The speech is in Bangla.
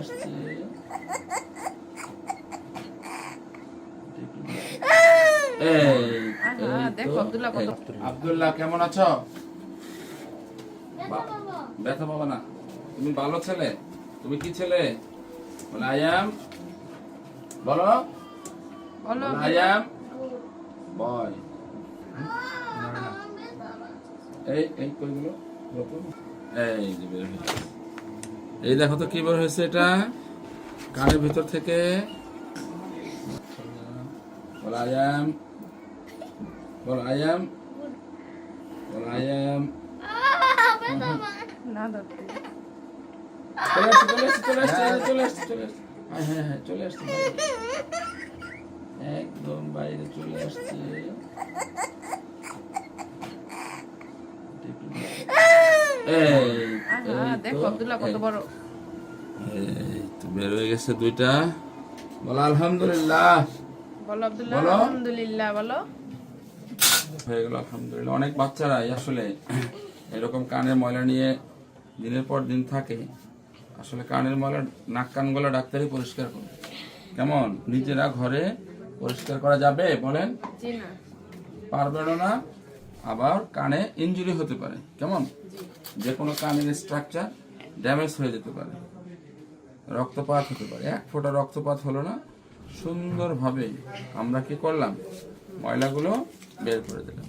আসছে। আব্দুল্লাহ কেমন আছো? ব্যথা পাবা। না। তুমি ভালো ছেলে? তুমি কি ছেলে? বলে আই অ্যাম বলো। বলো আই অ্যাম বয় এই এই কইগুলো এই যে বের হয়েছে এই দেখো তো কি বের হয়েছে এটা? কানের ভিতর থেকে বল আই অ্যাম বল আই অ্যাম বল আই অ্যাম। চলে আসছে চলে আসছে চলে আসছে চলে আসছে হ্যাঁ হ্যাঁ হ্যাঁ চলে আসছে একদম বাইরে চলে আসছে। এই। দেখো আব্দুল্লাহ কত বড়। এই তো বের হয়ে গেছে দুইটা। বলো আলহামদুলিল্লাহ। বলো আব্দুল্লাহ আলহামদুলিল্লাহ বলো। হয়ে গেল আলহামদুলিল্লাহ। অনেক বাচ্চারাই আসলে এরকম কানের ময়লা নিয়ে দিনের পর দিন থাকে। আসলে কানের ময়লা নাক কান গলা ডাক্তারই পরিষ্কার করে কেমন? নিজেরা ঘরে পরিষ্কার করা যাবে বলেন? পারবেন না। না আবার কানে ইনজুরি হতে পারে। কেমন? যে কোনো কানের স্ট্রাকচার ড্যামেজ হয়ে যেতে পারে। রক্তপাত হতে পারে। এক ফোঁটা রক্তপাত হলো না। সুন্দরভাবে আমরা কি করলাম? ময়লাগুলো বের করে দিলাম।